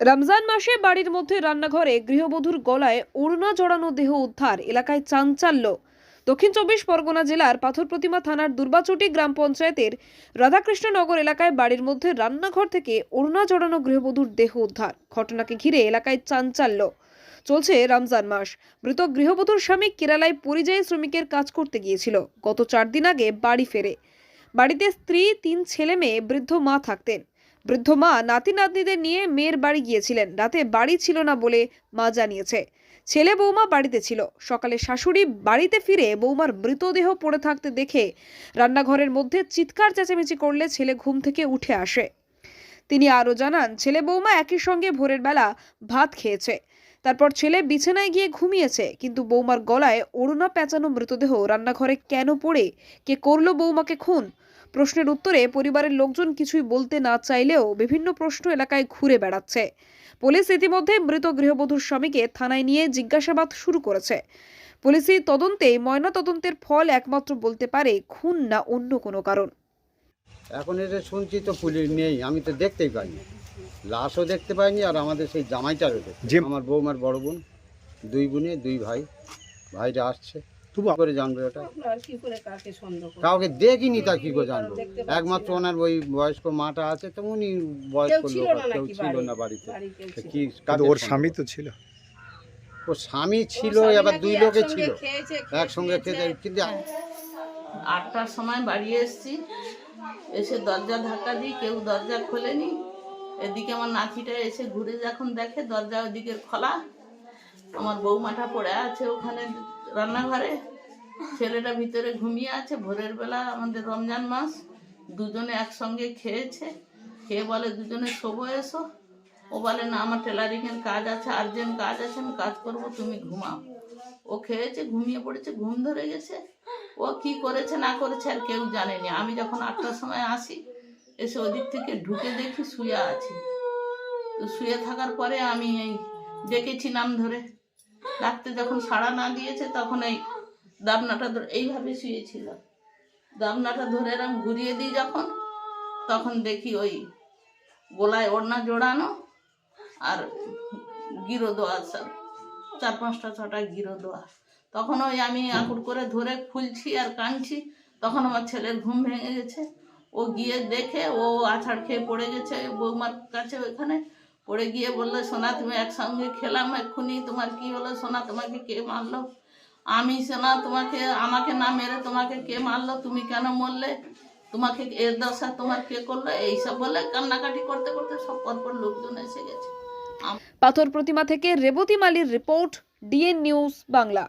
রমজান মাসে বাড়ির মধ্যে রান্নাঘরে গৃহবধূর গলায় ওড়না জড়ানো দেহ উদ্ধার এলাকায় চাঞ্চাল্য। দক্ষিণ চব্বিশ পরগনা জেলার পাথর প্রতিমা থানার দুর্বাচটি গ্রাম পঞ্চায়েতের রাধাকৃষ্ণনগর এলাকায় বাড়ির মধ্যে রান্নাঘর থেকে ওড়না জড়ানো গৃহবধূর দেহ উদ্ধার। ঘটনাকে ঘিরে এলাকায় চাঞ্চাল্য। চলছে রমজান মাস। মৃত গৃহবধূর স্বামী কেরালায় পরিযায়ী শ্রমিকের কাজ করতে গিয়েছিল। গত চার দিন আগে বাড়ি ফেরে। বাড়িতে স্ত্রী, তিন ছেলে মেয়ে, বৃদ্ধ মা থাকতেন। বৃদ্ধ মা নাতি নাতনিদের নিয়ে মেয়ের বাড়ি গিয়েছিলেন। রাতে বাড়ি ছিল না বলে মা জানিয়েছে। ছেলে বৌমা বাড়িতে ছিল। সকালে শাশুড়ি বাড়িতে ফিরে বৌমার মৃতদেহ পড়ে থাকতে দেখে রান্নাঘরের মধ্যে চিৎকার চেঁচামেচি করলে ছেলে ঘুম থেকে উঠে আসে। তিনি আরও জানান, ছেলে বৌমা একই সঙ্গে ভোরের বেলা ভাত খেয়েছে। তারপর ছেলে বিছানায় গিয়ে ঘুমিয়েছে, কিন্তু বৌমার গলায় ওড়না পেঁচানো মৃতদেহ রান্নাঘরে কেন পড়ে? কে করল বৌমাকে খুন? প্রশ্নের উত্তরে পরিবারের লোকজন কিছুই বলতে না চাইলেও বিভিন্ন প্রশ্ন এলাকায় ঘুরে বেড়াচ্ছে। পুলিশ ইতিমধ্যে মৃত গৃহবধূর স্বামীকে থানায় নিয়ে জিজ্ঞাসাবাদ শুরু করেছে। পুলিশি তদন্তে ময়না তদন্তের ফল একমাত্র বলতে পারে খুন না অন্য কোনো কারণ। এখন এটা শুনছি তো পুলিশ নেই আমি তো দেখতেই পাইনি। লাশও দেখতে পাইনি আর আমাদের সেই জামাইটারও দেখতে যে- আমার বৌমার বড় বোন দুই বোনে দুই ভাই ভাইরা আসছে। তবু করে জানব এটা। আর কি করে কাকে সন্দেহ করব? কাউকে দেখিনি তা কি করে জানব? একমাত্র ওনার ওই বয়স্ক মাটা আছে তো উনি বয়স্ক লোক কেউ ছিল না বাড়িতে? কি। ওর স্বামী তো ছিল। ওর স্বামী ছিল এবার দুই লোকে একসঙ্গে ছিল। একসঙ্গে শুয়েছে। খেতে কিন্তু আটটার সময় বাড়ি এসেছি। এসে দরজা ধাক্কা দিই কেউ দরজা খোলেনি। এদিকে আমার নাতিটা এসে ঘুরে যখন দেখে দরজা ওদিকে খোলা। আমার বৌমাটা পড়ে আছে ওখানে। রান্নাঘরে। ছেলেটা ভিতরে ঘুমিয়ে আছে, ভোরের বেলা আমাদের রমজান মাস, দুজনে একসঙ্গে খেয়েছে। খেয়ে বলে, দুজনে শোবো, এসো। ও বলে, না, আমার টেলারিংয়ের কাজ আছে, আর্জেন্ট কাজ আছে, আমি কাজ করব, তুমি ঘুমাও। ও খেয়েছে, ঘুমিয়ে পড়েছে, ঘুম ধরে গেছে। ও কি করেছে, না করেছে আর কেউ জানেনি। আমি যখন আটটার সময় আসি, এসে ওদিক থেকে ঢুকে দেখি শুয়ে আছি। তো শুয়ে থাকার পরে আমি এই ডেকেছি নাম ধরে। ডাকতে যখন সাড়া না দিয়েছে, তখন এই দাবনাটা এইভাবে শুয়েছিল। দাবনাটা ধরে এরম ঘুরিয়ে দিই যখন, তখন দেখি ওই গোলায় ওড়না জোড়ানো আর গিরো দেওয়া সব চার পাঁচটা, ছটা গিরো দেওয়া তখন ওই আমি আকুর করে ধরে খুলছি আর কাঁদছি। তখন আমার ছেলের ঘুম ভেঙে গেছে। ও গিয়ে দেখে ও আছাড় খেয়ে পড়ে গেছে বৌমার কাছে ওইখানে। পড়ে গিয়ে বলল, সোনা, তুমি একসঙ্গে খেলাম এক্ষুনি। তোমার কি হলো সোনা? তোমাকে কে মারলো? আমি সোনা, তোমাকে, আমাকে না মেরে তোমাকে কে মারলো? তুমি কেন মরলে? তোমাকে এর দশা তোমার কে করল? এইসব বলে কান্নাকাটি করতে করতে সব পরপর লোকজন এসে গেছে। পাথর প্রতিমা থেকে রেবতী মালির রিপোর্ট, ডিএন নিউজ বাংলা।